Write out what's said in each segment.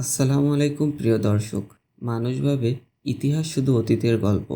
আসসালামু আলাইকুম, প্রিয় দর্শক। মানুষ ভাবে ইতিহাস শুধু অতীতের গল্প,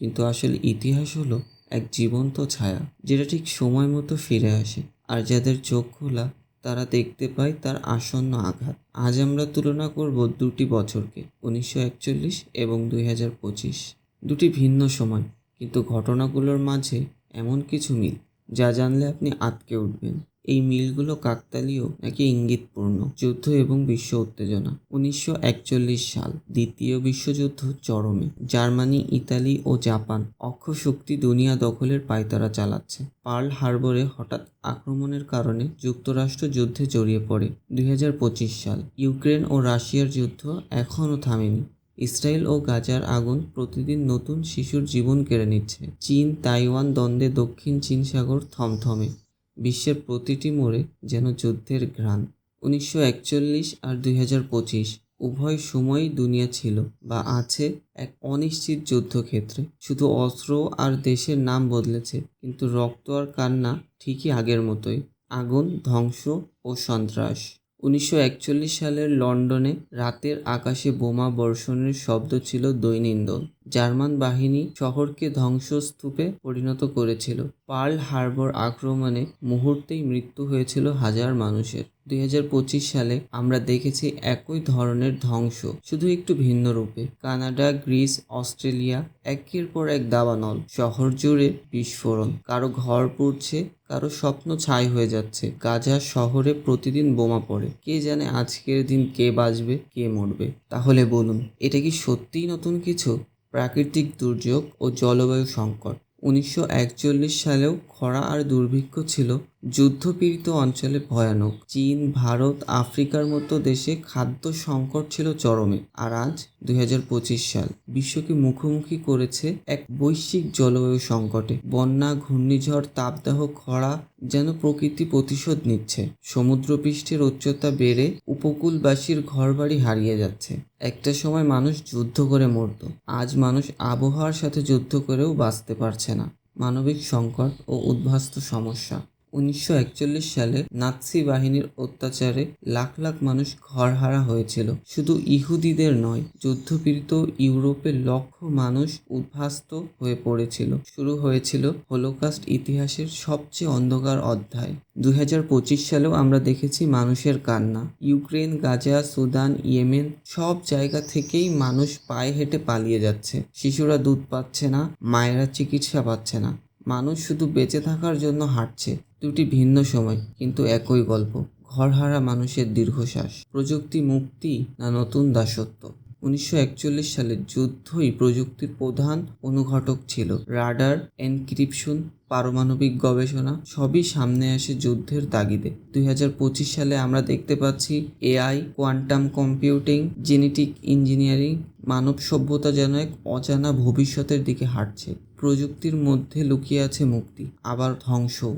কিন্তু আসলে ইতিহাস হলো এক জীবন্ত ছায়া, যেটা ঠিক সময় মতো ফিরে আসে আর যাদের চোখ খোলা, তারা দেখতে পায় তার আসন্ন আঘাত। আজ আমরা তুলনা করব দুটি বছরকে, উনিশশো একচল্লিশ এবং দুই হাজার পঁচিশ। দুটি ভিন্ন সময়, কিন্তু ঘটনাগুলোর মাঝে এমন কিছু মিল, যা জানলে আপনি আটকে উঠবেন। এই মিলগুলো কাকতালীয়, নাকি ইঙ্গিতপূর্ণ? যুদ্ধ এবং বিশ্ব উত্তেজনা। উনিশশো একচল্লিশ সাল, দ্বিতীয় বিশ্বযুদ্ধ চরমে। জার্মানি, ইতালি ও জাপান অক্ষ শক্তি দুনিয়া দখলের পায়তারা চালাচ্ছে। পার্ল হারবরে হঠাৎ আক্রমণের কারণে যুক্তরাষ্ট্র যুদ্ধে জড়িয়ে পড়ে। দুই হাজার পঁচিশ সাল, ইউক্রেন ও রাশিয়ার যুদ্ধ এখনও থামেনি। ইসরায়েল ও গাজার আগুন প্রতিদিন নতুন শিশুর জীবন কেড়ে নিচ্ছে। চীন, তাইওয়ান দ্বন্দ্বে দক্ষিণ চীন সাগর থমথমে। বিশ্বের প্রতিটি মোড়ে যেন যুদ্ধের ঘ্রাণ। উনিশশো একচল্লিশ আর দুই হাজার পঁচিশ উভয় সময়ই দুনিয়া ছিল বা আছে এক অনিশ্চিত যুদ্ধক্ষেত্রে। শুধু অস্ত্র আর দেশের নাম বদলেছে, কিন্তু রক্ত আর কান্না ঠিকই আগের মতোই। আগুন, ধ্বংস ও সন্ত্রাস। উনিশশো একচল্লিশ সালের লন্ডনে রাতের আকাশে বোমা বর্ষণের শব্দ ছিল দৈনন্দিন। জার্মান বাহিনী শহরকে ধ্বংসস্তূপে পরিণত করেছিল। পার্ল হারবর আক্রমণে মুহূর্তেই মৃত্যু হয়েছিল হাজার মানুষের। দুই হাজার পঁচিশ সালে আমরা দেখেছি একই ধরনের ধ্বংস, শুধু একটু ভিন্ন রূপে। কানাডা, গ্রিস, অস্ট্রেলিয়া একের পর এক দাবানল। শহর জুড়ে বিস্ফোরণ। কারও ঘর পুড়ছে, কারও স্বপ্ন ছাই হয়ে যাচ্ছে। গাজা শহরে প্রতিদিন বোমা পড়ে। কে জানে আজকের দিন কে বাঁচবে, কে মরবে। তাহলে বলুন, এটা কি সত্যিই নতুন কিছু? প্রাকৃতিক দুর্যোগ ও জলবায়ু সংকট। উনিশশো একচল্লিশ সালেও খরা আর দুর্ভিক্ষ ছিল যুদ্ধপীড়িত অঞ্চলে ভয়ানক। চীন, ভারত, আফ্রিকার মতো দেশে খাদ্য সংকট ছিল চরমে। আর আজ দু হাজার পঁচিশ সাল বিশ্বকে মুখোমুখি করেছে এক বৈশ্বিক জলবায়ু সংকটে। বন্যা, ঘূর্ণিঝড়, তাপদাহ, খরা যেন প্রকৃতি প্রতিশোধ নিচ্ছে। সমুদ্রপৃষ্ঠের উচ্চতা বেড়ে উপকূলবাসীর ঘরবাড়ি হারিয়ে যাচ্ছে। একটা সময় মানুষ যুদ্ধ করে মরত। আজ মানুষ আবহাওয়ার সাথে যুদ্ধ করেও বাঁচতে পারছে না। মানবিক সংকট ও উদ্ভাস্ত সমস্যা। উনিশশো একচল্লিশ সালে নাৎসি বাহিনীর অত্যাচারে লাখ লাখ মানুষ ঘরহারা হয়েছিল। শুধু ইহুদিদের নয়, যুদ্ধপীড়িত ইউরোপের লক্ষ মানুষ উদ্ভাস্ত হয়ে পড়েছিল। শুরু হয়েছিল হোলোকাস্ট ইতিহাসের সবচেয়ে অন্ধকার অধ্যায়। দুই হাজার পঁচিশ সালেও আমরা দেখেছি মানুষের কান্না। ইউক্রেন, গাজা, সুদান, ইয়েমেন সব জায়গা থেকেই মানুষ পায়ে হেঁটে পালিয়ে যাচ্ছে। শিশুরা দুধ পাচ্ছে না, মায়েরা চিকিৎসা পাচ্ছে না। মানুষ শুধু বেঁচে থাকার জন্য হাঁটছে। দুটি ভিন্ন সময়, কিন্তু একই গল্প। ঘরহারা মানুষের দীর্ঘশ্বাস, প্রযুক্তি মুক্তি না নতুন দাসত্ব? উনিশশো একচল্লিশ সালে যুদ্ধই প্রযুক্তির প্রধান অনুঘটক ছিল। রাডার, এনক্রিপশন, পারমাণবিক গবেষণা, সবই সামনে আসে যুদ্ধের তাগিদে। দুই হাজার পঁচিশ সালে আমরা দেখতে পাচ্ছি AI, quantum computing, genetic engineering, মানব সভ্যতা যেন এক অজানা ভবিষ্যতের দিকে হাঁটছে। প্রযুক্তির মধ্যে লুকিয়ে আছে মুক্তি, আবার ধ্বংসও।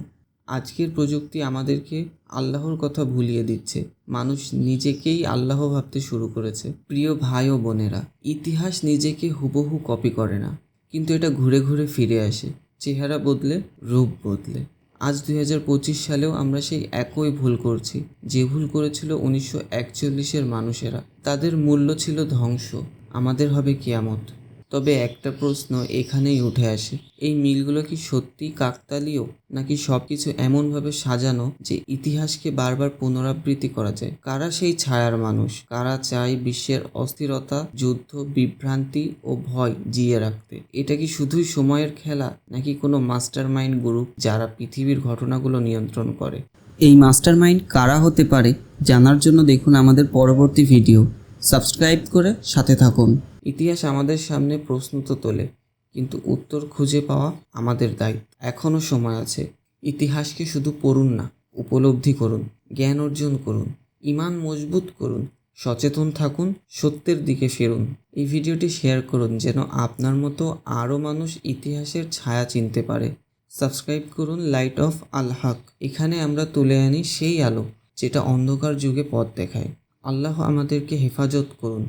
আজকের প্রযুক্তি আমাদেরকে আল্লাহর কথা ভুলিয়ে দিচ্ছে। মানুষ নিজেকেই আল্লাহ ভাবতে শুরু করেছে। প্রিয় ভাই ও বোনেরা, ইতিহাস নিজেকে হুবহু কপি করে না, কিন্তু এটা ঘুরে ঘুরে ফিরে আসে। চেহারা বদলে, রূপ বদলে। আজ দুই হাজার পঁচিশ সালেও আমরা সেই একই ভুল করছি। যে ভুল করেছিল উনিশশো একচল্লিশের মানুষেরা, তাদের মূল্য ছিল ধ্বংস। আমাদের হবে কিয়ামত। তবে একটা প্রশ্ন এখানেই উঠে আসে। এই মিলগুলো কি সত্যি কাকতালীয়, নাকি সব কিছু এমনভাবে সাজানো যে ইতিহাসকে বারবার পুনরাবৃত্তি করা যায়? কারা সেই ছায়ার মানুষ? কারা চায় বিশ্বের অস্থিরতা, যুদ্ধ, বিভ্রান্তি ও ভয় জিয়ে রাখতে? এটা কি শুধুই সময়ের খেলা, নাকি কোনো মাস্টার মাইন্ড গ্রুপ যারা পৃথিবীর ঘটনাগুলো নিয়ন্ত্রণ করে? এই মাস্টার মাইন্ড কারা হতে পারে জানার জন্য দেখুন আমাদের পরবর্তী ভিডিও। সাবস্ক্রাইব করে সাথে থাকুন। ইতিহাস আমাদের সামনে প্রশ্ন তো তোলে, কিন্তু উত্তর খুঁজে পাওয়া আমাদের দায়িত্ব। এখনও সময় আছে। ইতিহাসকে শুধু পড়ুন না, উপলব্ধি করুন, জ্ঞান অর্জন করুন, ইমান মজবুত করুন, সচেতন থাকুন, সত্যের দিকে ফিরুন। এই ভিডিওটি শেয়ার করুন যেন আপনার মতো আরও মানুষ ইতিহাসের ছায়া চিনতে পারে। সাবস্ক্রাইব করুন লাইট অফ আল হক। এখানে আমরা তুলে আনি সেই আলো, যেটা অন্ধকার যুগে পথ দেখায়। আল্লাহ আমাদেরকে হেফাজত করুন।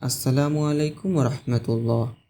আসসালামু আলাইকুম রহমতুল্লাহ।